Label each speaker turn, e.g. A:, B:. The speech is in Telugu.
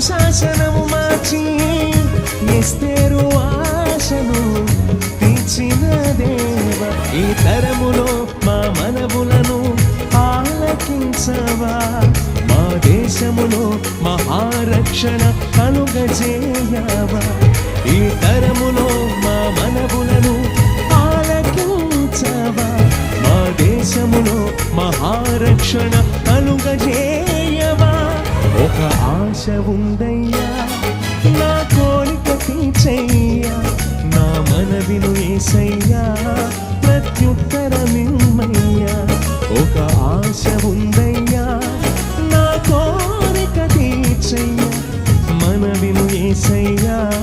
A: శాసనము మార్చి నిస్తేరు ఆశను తీర్చిన దేవ. ఈ తరములో మా మనవులను ఆలకించవా. మా దేశములో మహారక్షణ కలుగజేయవా. ఈ తరములో మా మనవులను ఆలకించవా. మా దేశములో మహారక్షణ కలుగజేయ ఆశ ఉందయ్యా నా కోరిక తీర్చయ్యా. నా మనవిను ఏసయ్యా. ప్రత్యుత్తరమిమ్మయ్యా. ఒక ఆశ ఉందయ్యా నా కోరిక తీర్చయ్యా. మనవిను ఏసయ్యా.